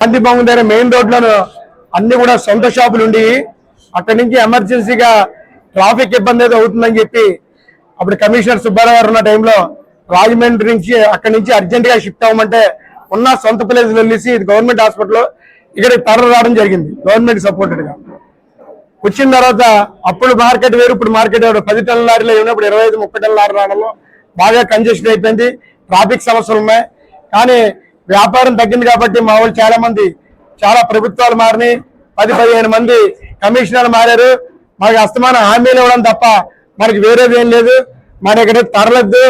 శాంతి భవన్ దగ్గర మెయిన్ రోడ్లను అన్ని కూడా సొంత షాపులు ఉండి అక్కడి నుంచి ఎమర్జెన్సీగా ట్రాఫిక్ ఇబ్బంది అయితే అవుతుందని చెప్పి అప్పుడు కమిషనర్ సుబ్బారావు గారు ఉన్న టైంలో రాజమండ్రి నుంచి అక్కడి నుంచి అర్జెంట్గా షిఫ్ట్ అవ్వమంటే ఉన్న సొంత ప్లేస్ వెళ్ళేసి ఇది గవర్నమెంట్ హాస్పిటల్ ఇక్కడ తరలి రావడం జరిగింది గవర్నమెంట్ సపోర్టెడ్గా వచ్చిన తర్వాత అప్పుడు మార్కెట్ వేరు ఇప్పుడు మార్కెట్ వేరు పది టన్నుల లారీలో ఉన్నప్పుడు ఇరవై ఐదు ముప్పై టన్నుల లారీ రావడంలో బాగా కంజెషన్ అయిపోయింది ట్రాఫిక్ సమస్యలు ఉన్నాయి. కానీ వ్యాపారం తగ్గింది కాబట్టి మా వాళ్ళు చాలా మంది చాలా ప్రభుత్వాలు మారినాయి. పది పదిహేను మంది కమిషనర్లు మారారు. మాకు అస్తమాన హామీలు ఇవ్వడం తప్ప మనకి వేరేది ఏం లేదు. మన ఇక్కడ తరలద్దు.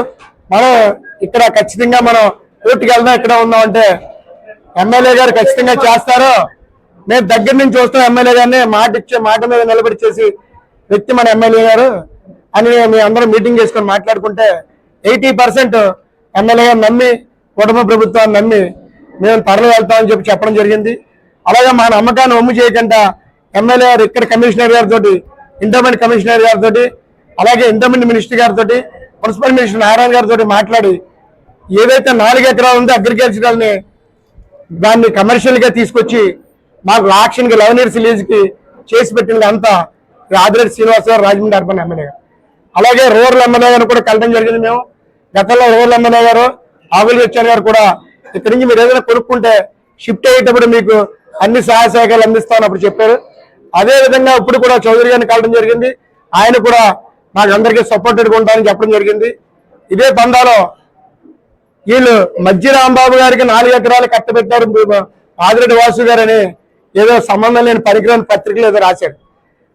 మనం ఇక్కడ ఖచ్చితంగా మనం కోర్టుకి వెళ్దాం ఇక్కడ ఉందాం అంటే ఎమ్మెల్యే గారు ఖచ్చితంగా చేస్తారు. మేము దగ్గర నుంచి చూస్తాం ఎమ్మెల్యే గారిని. మాట ఇచ్చే మాట మీద నిలబడి చేసి వ్యక్తి మన ఎమ్మెల్యే గారు. అని మేము అందరం మీటింగ్ చేసుకొని మాట్లాడుకుంటే ఎయిటీ పర్సెంట్ ఎమ్మెల్యే గారు నమ్మి కుటుంబ ప్రభుత్వాన్ని నమ్మి మేము తరలి వెళ్తామని చెప్పి చెప్పడం జరిగింది. అలాగే మా నమ్మకాన్ని ఒమ్ము చేయకుండా ఎమ్మెల్యే గారు ఇక్కడ కమిషనర్ గారితో ఇంటర్మెంట్ కమిషనర్ గారితో అలాగే ఇంటర్మెంట్ మినిస్టర్ గారితో మున్సిపల్ మినిస్టర్ నారాయణ గారితో మాట్లాడి ఏదైతే నాలుగు ఎకరాలు ఉందో అగ్రికల్చరల్ని దాన్ని కమర్షియల్గా తీసుకొచ్చి మాకు లాక్షన్కి లెవెన్ ఇయర్స్ రిలీజ్ చేసి పెట్టినది అంతా ఆదిరెడ్డి శ్రీనివాస్ గారు రాజమండ్రి అర్బన్ ఎమ్మెల్యే గారు. అలాగే రూరల్ ఎమ్మెల్యే గారు కూడా కలవడం జరిగింది మేము. గతంలో రూరల్ ఎమ్మెల్యే గారు ఆవులు వచ్చారు గారు కూడా ఇక్కడి నుంచి మీరు ఏదైనా కొనుక్కుంటే షిఫ్ట్ అయ్యేటప్పుడు మీకు అన్ని సహాయ సహకారాలు అందిస్తామని అప్పుడు చెప్పారు. అదే విధంగా ఇప్పుడు కూడా చౌదరి గారిని కలడం జరిగింది. ఆయన కూడా నాకు అందరికీ సపోర్టెడ్గా ఉంటారని చెప్పడం జరిగింది. ఇదే పందాలో వీళ్ళు మధ్య రాంబాబు గారికి నాలుగు ఎకరాలు కట్టబెట్టారు. ఆదిరెడ్డి వాసు గారు అని ఏదో సంబంధం లేని పరికరాన్ని పత్రికలు ఏదో రాశాడు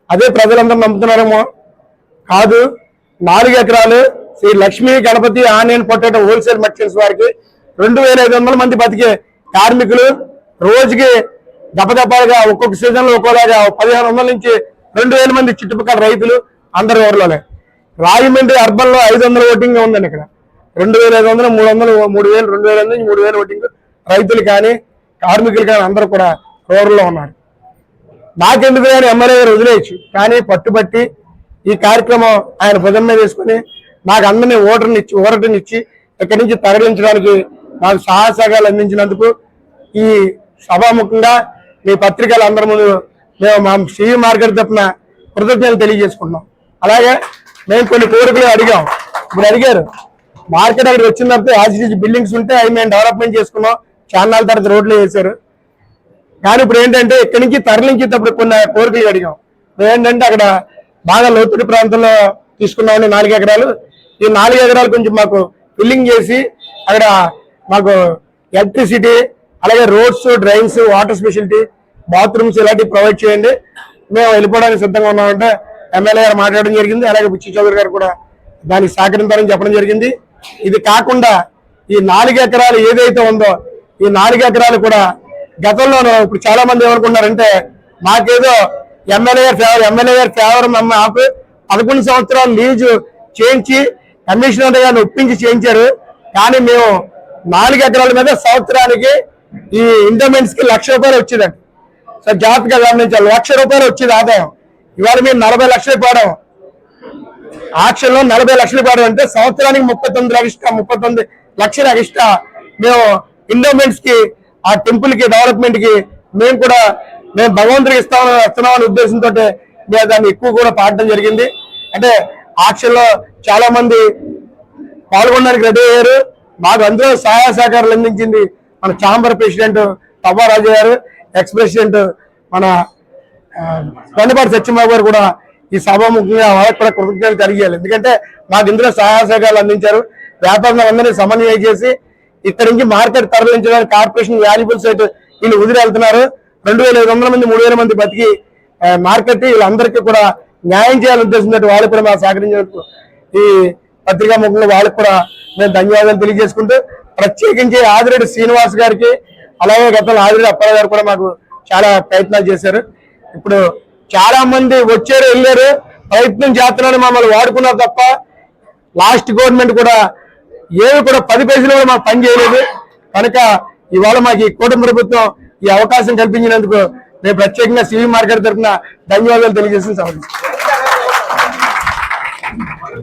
అదే ప్రజలందరూ నమ్ముతున్నారేమో. కాదు నాలుగు ఎకరాలు Sri Lakshmi Ganapathi onion potato wholesale merchants వారికి రెండు వేల ఐదు వందల మంది బతికే కార్మికులు రోజుకి దపదపాలుగా ఒక్కొక్క సీజన్లో ఒక్కోలాగా పదిహేను వందల నుంచి రెండు వేల మంది చుట్టుపక్కల రైతులు అందరి ఊర్లోనే. రాజమండ్రి అర్బన్లో ఐదు వందల ఓటింగ్ ఉందండి ఇక్కడ. రెండు వేల ఐదు వందలు మూడు వందలు మూడు వేలు రెండు వేల నుంచి మూడు వేల ఓటింగ్ రైతులు కానీ కార్మికులు కానీ అందరూ కూడా రూరల్లో ఉన్నారు. నాకెందుకు అని ఎమ్మెల్యే గారు వదిలేయచ్చు. కానీ పట్టుబట్టి ఈ కార్యక్రమం ఆయన భుజం మీద వేసుకుని నాకు అందరినీ ఓటర్ని ఇచ్చి ఓటర్ని ఇచ్చి ఇక్కడి నుంచి తరలించడానికి నాకు సహాయసాగాలు అందించినందుకు ఈ సభాముఖంగా మీ పత్రికలు అందరి ముందు మేము మా సివి మార్కెట్ తరఫున కృతజ్ఞతలు తెలియజేసుకున్నాం అలాగే మేము కొన్ని కోరికలు అడిగాం. ఇప్పుడు అడిగారు మార్కెట్ అక్కడికి వచ్చిన తర్వాత యాజిటీజీ బిల్డింగ్స్ ఉంటే అవి మేము డెవలప్మెంట్ చేసుకున్నాం. చాలా తర్వాత రోడ్లు వేశారు. కానీ ఇప్పుడు ఏంటంటే ఇక్కడి నుంచి తరలించేటప్పుడు కొన్ని కోరికలు అడిగాం. ఇప్పుడు ఏంటంటే అక్కడ బాగా లోతుడి ప్రాంతంలో తీసుకున్నామని నాలుగు ఎకరాలు ఈ నాలుగు ఎకరాలు కొంచెం మాకు ఫిల్లింగ్ చేసి అక్కడ మాకు ఎలక్ట్రిసిటీ అలాగే roads drains water speciality bathrooms ఇలాంటివి ప్రొవైడ్ చేయండి. మేము వెళ్ళిపోవడానికి సిద్ధంగా ఉన్నామంటే ఎమ్మెల్యే గారు మాట్లాడడం జరిగింది అలాగే బుచ్చి చౌదరి గారు కూడా దానికి సహకరించాలని చెప్పడం జరిగింది. ఇది కాకుండా ఈ నాలుగు ఎకరాలు ఏదైతే ఉందో ఈ నాలుగు ఎకరాలు కూడా గతంలోనూ ఇప్పుడు చాలా మంది ఏమనుకున్నారంటే మాకేదో ఎమ్మెల్యే గారి ఫేవర్ ఎమ్మెల్యే గారి ఫేవర్ మమ్మ ఆపి పదకొండు సంవత్సరాలు లీజు చేయించి కమిషనర్ గారిని ఒప్పించి చేయించారు. కానీ మేము నాలుగు ఎకరాల మీద సంవత్సరానికి ఈ ఇండోమెంట్స్కి లక్ష రూపాయలు వచ్చేదండి. సో జాగ్రత్తగా గమనించాలి. లక్ష రూపాయలు వచ్చేది ఆదాయం. ఇవాళ మేము నలభై లక్షలు పాడాం ఆక్షన్లో నలభై లక్షలు పాడాం అంటే సంవత్సరానికి ముప్పై తొమ్మిది లక్ష ముప్పై తొమ్మిది లక్షల ఎక్స్ట్రా మేము ఇండోమెంట్స్కి ఆ టెంపుల్కి డెవలప్మెంట్కి మేము కూడా మేము భగవంతుడికి ఇస్తామని ఇస్తున్నామని ఉద్దేశంతో మేము దాన్ని ఎక్కువ కూడా పాడడం జరిగింది. అంటే ఆక్షన్లో చాలా మంది పాల్గొనడానికి రెడీ అయ్యారు. మాకు అందరూ సహాయ సహకారాలు అందించింది మన చాంబర్ ప్రెసిడెంట్ తవ్వారాజు గారు ఎక్స్ ప్రెసిడెంట్ మన కొండపాటి సత్యబాబు గారు కూడా ఈ సభాముఖంగా వాళ్ళకి కూడా కృతజ్ఞతలు తెలియాలి. ఎందుకంటే మాకు ఇందులో సహాయ సహకారాలు అందించారు. వ్యాపారం అందరినీ సమన్వయం చేసి ఇక్కడి నుంచి మార్కెట్ తరలించడానికి కార్పొరేషన్ వాల్యుబుల్ సైట్ వీళ్ళు వదిలి వెళ్తున్నారు. రెండు వేల ఐదు వందల మంది మూడు వేల మంది బతికి మార్కెట్ వీళ్ళందరికీ కూడా న్యాయం చేయాలని ఉద్దేశంతో వాళ్ళు కూడా మాకు సహకరించినందుకు ఈ పత్రికా ముఖంలో వాళ్ళకి కూడా మేము ధన్యవాదాలు తెలియజేసుకుంటూ ప్రత్యేకించి ఆదిరెడ్డి శ్రీనివాస్ గారికి అలాగే గతంలో ఆదిరెడ్డి అప్పారావు గారు కూడా మాకు చాలా ప్రయత్నాలు చేశారు. ఇప్పుడు చాలా మంది వచ్చారు వెళ్ళారు. ప్రయత్నం చేస్తున్నారని మమ్మల్ని వాడుకున్నారు తప్ప లాస్ట్ గవర్నమెంట్ కూడా ఏమి కూడా పది పైసలు కూడా మాకు పని చేయలేదు. కనుక ఇవాళ మాకు ఈ కూటమి ప్రభుత్వం ఈ అవకాశం కల్పించినందుకు నేను ప్రత్యేకంగా సివి మార్కెట్ తరఫున ధన్యవాదాలు తెలియజేసిన సమయం